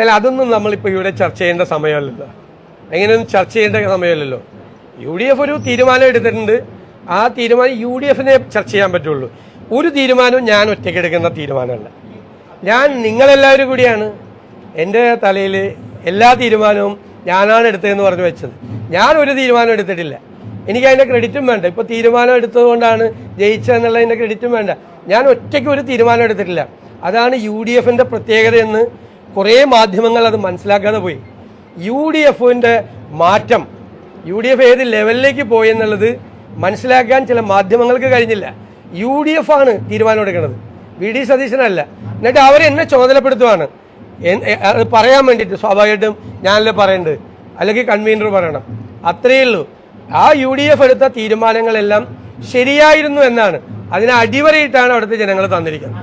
അല്ല അതൊന്നും നമ്മളിപ്പോൾ ഇവിടെ ചർച്ച ചെയ്യേണ്ട സമയമല്ലല്ലോ. എങ്ങനെയൊന്നും ചർച്ച ചെയ്യേണ്ട സമയമല്ലല്ലോ. യു ഡി എഫ് ഒരു തീരുമാനം എടുത്തിട്ടുണ്ട്. ആ തീരുമാനം യു ഡി എഫിനെ ചർച്ച ചെയ്യാൻ പറ്റുള്ളൂ. ഒരു തീരുമാനവും ഞാൻ ഒറ്റയ്ക്ക് എടുക്കുന്ന തീരുമാനമല്ല. ഞാൻ നിങ്ങളെല്ലാവരും കൂടിയാണ് എന്റെ തലയിൽ എല്ലാ തീരുമാനവും ഞാനാണ് എടുത്തതെന്ന് പറഞ്ഞു വെച്ചത്. ഞാൻ ഒരു തീരുമാനം എടുത്തിട്ടില്ല. എനിക്ക് അതിന്റെ ക്രെഡിറ്റും വേണ്ട. ഇപ്പോൾ തീരുമാനം എടുത്തതുകൊണ്ടാണ് ജയിച്ചതെന്നുള്ളതിന്റെ ക്രെഡിറ്റും വേണ്ട. ഞാൻ ഒറ്റയ്ക്ക് ഒരു തീരുമാനം എടുത്തിട്ടില്ല. അതാണ് യു ഡി എഫിന്റെ പ്രത്യേകതയെന്ന് കുറേ മാധ്യമങ്ങൾ അത് മനസ്സിലാക്കാതെ പോയി. യു ഡി എഫിന്റെ മാറ്റം യു ഡി എഫ് ഏത് ലെവലിലേക്ക് പോയെന്നുള്ളത് മനസ്സിലാക്കാൻ ചില മാധ്യമങ്ങൾക്ക് കഴിഞ്ഞില്ല. യു ഡി എഫ് ആണ് തീരുമാനം എടുക്കുന്നത്. വി ഡി സതീശനല്ല. എന്നിട്ട് അവരെന്നെ ചുമതലപ്പെടുത്തുവാണ്. അത് പറയാൻ വേണ്ടിയിട്ട് സ്വാഭാവികമായിട്ടും ഞാനല്ലേ പറയേണ്ടത്? അല്ലെങ്കിൽ കൺവീനർ പറയണം. അത്രയേ ഉള്ളൂ. ആ യു ഡി എഫ് എടുത്ത തീരുമാനങ്ങളെല്ലാം ശരിയായിരുന്നു എന്നാണ്. അതിനെ അടിവരയിട്ടാണ് അവിടുത്തെ ജനങ്ങൾ തന്നിരിക്കുന്നത്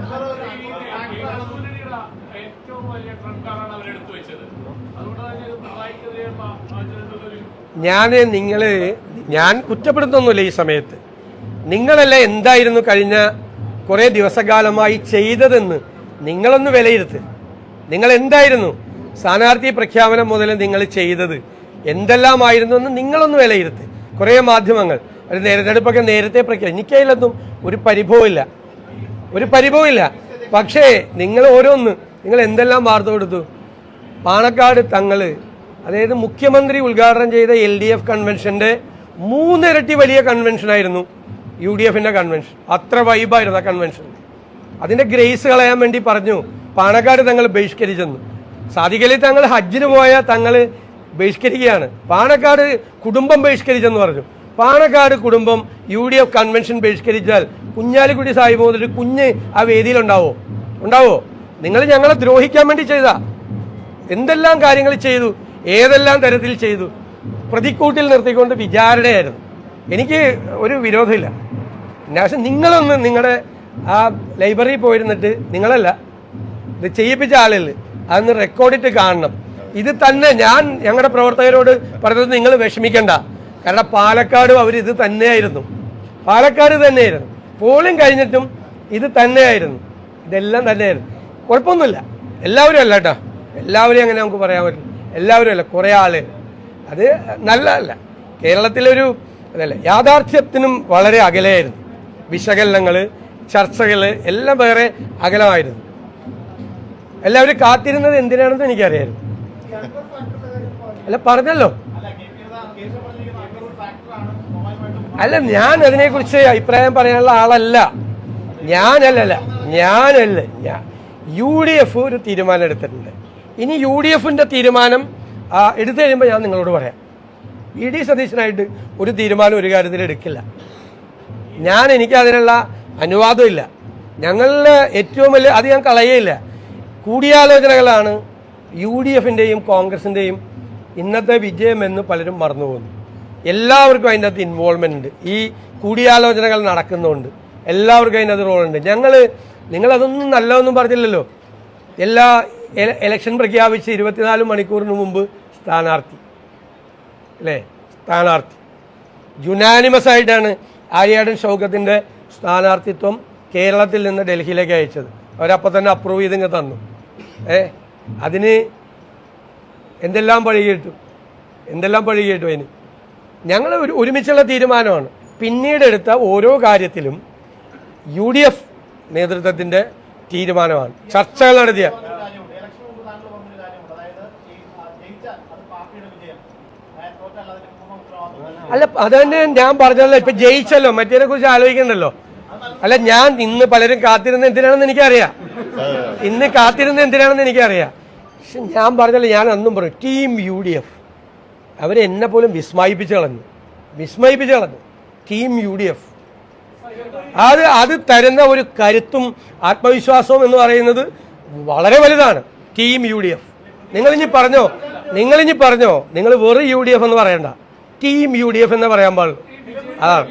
ഏറ്റവും വലിയ ട്രംപ് കാർഡാണ് അവർ എടുത്തു വെച്ചത് അതുകൊണ്ട് തന്നെ ഇത് പിണറായിക്കെതിരെയുള്ള ആചരണത്തിലൊരു ഞാൻ നിങ്ങൾ ഞാൻ കുറ്റപ്പെടുത്തൊന്നുമില്ല ഈ സമയത്ത്. നിങ്ങളല്ല എന്തായിരുന്നു കഴിഞ്ഞ കുറേ ദിവസകാലമായി ചെയ്തതെന്ന് നിങ്ങളൊന്ന് വിലയിരുത്ത്. നിങ്ങൾ എന്തായിരുന്നു സ്ഥാനാർത്ഥി പ്രഖ്യാപനം മുതൽ നിങ്ങൾ ചെയ്തത് എന്തെല്ലാമായിരുന്നു എന്ന് നിങ്ങളൊന്ന് വിലയിരുത്ത്. കുറേ മാധ്യമങ്ങൾ. ഒരു തെരഞ്ഞെടുപ്പൊക്കെ നേരത്തെ പ്രഖ്യാപനം എനിക്കതിലൊന്നും ഒരു പരിഭവമില്ല. ഒരു പരിഭവമില്ല. പക്ഷേ നിങ്ങൾ ഓരോന്ന് നിങ്ങൾ എന്തെല്ലാം വാർത്ത കൊടുത്തു? പാണക്കാട് തങ്ങൾ അതായത് മുഖ്യമന്ത്രി ഉദ്ഘാടനം ചെയ്ത എൽ ഡി എഫ് കൺവെൻഷന്റെ മൂന്നിരട്ടി വലിയ കൺവെൻഷനായിരുന്നു യു ഡി എഫിന്റെ കൺവെൻഷൻ അത്ര വൈബായിരുന്നു ആ കൺവെൻഷൻ അതിന്റെ ഗ്രേസ് കളയാൻ വേണ്ടി പറഞ്ഞു പാണക്കാട് തങ്ങൾ ബഹിഷ്കരിച്ചെന്ന്. സാധിക്കലി തങ്ങൾ ഹജ്ജിന് പോയ തങ്ങൾ ബഹിഷ്കരിക്കുകയാണ്. പാണക്കാട് കുടുംബം ബഹിഷ്കരിച്ചെന്ന് പറഞ്ഞു. പാണക്കാട് കുടുംബം യു ഡി എഫ് കൺവെൻഷൻ ബഹിഷ്കരിച്ചാൽ കുഞ്ഞാലിക്കുട്ടി സാഹിബ് മുതൽ കുഞ്ഞ് ആ വേദിയിൽ ഉണ്ടാവോ ഉണ്ടാവോ? നിങ്ങൾ ഞങ്ങളെ ദ്രോഹിക്കാൻ വേണ്ടി ചെയ്താ. എന്തെല്ലാം കാര്യങ്ങൾ ചെയ്തു? ഏതെല്ലാം തരത്തിൽ ചെയ്തു? പ്രതിക്കൂട്ടിൽ നിർത്തിക്കൊണ്ട് വിചാരണയായിരുന്നു. എനിക്ക് ഒരു വിരോധമില്ല. പക്ഷെ നിങ്ങളൊന്ന് നിങ്ങളുടെ ആ ലൈബ്രറിയിൽ പോയിരുന്നിട്ട് നിങ്ങളല്ല ഇത് ചെയ്യിപ്പിച്ച ആളിൽ അതൊന്ന് റെക്കോർഡിട്ട് കാണണം. ഇത് തന്നെ ഞാൻ ഞങ്ങളുടെ പ്രവർത്തകരോട് പറഞ്ഞത് നിങ്ങൾ വിഷമിക്കണ്ട. കാരണം പാലക്കാടും അവർ ഇത് തന്നെയായിരുന്നു. പാലക്കാട് തന്നെയായിരുന്നു. പോളിംഗ് കഴിഞ്ഞിട്ടും ഇത് തന്നെയായിരുന്നു. ഇതെല്ലാം തന്നെയായിരുന്നു. കുഴപ്പമൊന്നുമില്ല. എല്ലാവരും അല്ല കേട്ടോ. എല്ലാവരും അങ്ങനെ നമുക്ക് പറയാൻ പറ്റില്ല എല്ലാവരും അല്ല? കുറേ ആളുകൾ അത് നല്ലതല്ല. കേരളത്തിലൊരു അതല്ല യാഥാർത്ഥ്യത്തിനും വളരെ അകലെയായിരുന്നു. വിശകലനങ്ങൾ ചർച്ചകൾ എല്ലാം വേറെ അകലമായിരുന്നു. എല്ലാവരും കാത്തിരുന്നത് എന്തിനാണെന്ന് എനിക്കറിയായിരുന്നു. അല്ല പറഞ്ഞല്ലോ. അല്ല ഞാൻ അതിനെക്കുറിച്ച് അഭിപ്രായം പറയാനുള്ള ആളല്ല. ഞാനല്ലല്ല ഞാനല്ല. ഞാൻ യു ഡി എഫ് ഒരു തീരുമാനം എടുത്തിട്ടുണ്ട്. ഇനി യു ഡി എഫിന്റെ തീരുമാനം എടുത്തു കഴിയുമ്പോൾ ഞാൻ നിങ്ങളോട് പറയാം. ഇ ഡി സതീശനായിട്ട് ഒരു തീരുമാനം ഒരു കാര്യത്തിൽ എടുക്കില്ല. ഞാൻ എനിക്ക് അതിനുള്ള അനുവാദമില്ല ഞങ്ങളുടെ ഏറ്റവും വലിയ അത് ഞാൻ കളയേയില്ല. കൂടിയാലോചനകളാണ് യു ഡി എഫിന്റെയും കോൺഗ്രസിന്റെയും ഇന്നത്തെ വിജയമെന്ന് പലരും മറന്നു പോകുന്നു എല്ലാവർക്കും അതിന്റെ അകത്ത് ഇൻവോൾവ്മെന്റ് ഉണ്ട്. ഈ കൂടിയാലോചനകൾ നടക്കുന്നുണ്ട് എല്ലാവർക്കും അതിനകത്ത് റോളുണ്ട് ഞങ്ങൾ നിങ്ങളതൊന്നും നല്ലതൊന്നും പറഞ്ഞില്ലല്ലോ. എല്ലാ എല- ഇലക്ഷൻ പ്രഖ്യാപിച്ച് ഇരുപത്തിനാല് മണിക്കൂറിന് മുമ്പ് സ്ഥാനാർത്ഥി. അല്ലേ? സ്ഥാനാർത്ഥി. ജുനാനിമസ് ആയിട്ടാണ് ആര്യാടൻ ഷൗക്കത്തിന്റെ സ്ഥാനാർത്ഥിത്വം കേരളത്തിൽ നിന്ന് ഡൽഹിയിലേക്ക് അയച്ചത്. അവരപ്പോൾ തന്നെ അപ്രൂവ് ചെയ്തിങ്ങ് തന്നു. ഏ? അതിന് എന്തെല്ലാം പഴി കേട്ടു? എന്തെല്ലാം പഴി കേട്ടു അതിന്? ഞങ്ങൾ ഒരു ഒരുമിച്ചുള്ള തീരുമാനമാണ്. പിന്നീട് എടുത്ത ഓരോ കാര്യത്തിലും യു ഡി എഫ് നേതൃത്വത്തിന്റെ തീരുമാനമാണ്. ചർച്ചകൾ നടത്തിയ അല്ല അത് തന്നെ ഞാൻ പറഞ്ഞല്ലോ ഇപ്പൊ ജയിച്ചല്ലോ മറ്റേനെ കുറിച്ച് ആലോചിക്കണ്ടല്ലോ. അല്ല ഞാൻ ഇന്ന് പലരും കാത്തിരുന്ന എന്തിനാണെന്ന് എനിക്കറിയാം. ഇന്ന് കാത്തിരുന്ന എന്തിനാണെന്ന് എനിക്കറിയാം. പക്ഷെ ഞാൻ പറഞ്ഞല്ലോ ഞാൻ അന്നും പറയും ടീം യു ഡി എഫ്. അവരെന്നെ പോലും വിസ്മയിപ്പിച്ച് കളഞ്ഞു. വിസ്മയിപ്പിച്ച് കളഞ്ഞു. Team U D F. അത് അത് തരുന്ന ഒരു കരുത്തും ആത്മവിശ്വാസവും എന്ന് പറയുന്നത് വളരെ വലുതാണ്. Team U D F. നിങ്ങളിഞ്ഞി പറഞ്ഞോ? നിങ്ങളിനി പറഞ്ഞോ? നിങ്ങൾ വെറു യു ഡി എഫ് എന്ന് പറയണ്ട. ടീം യു ഡി എഫ് എന്ന് പറയാൻ പാടുള്ളൂ. അതാണ്.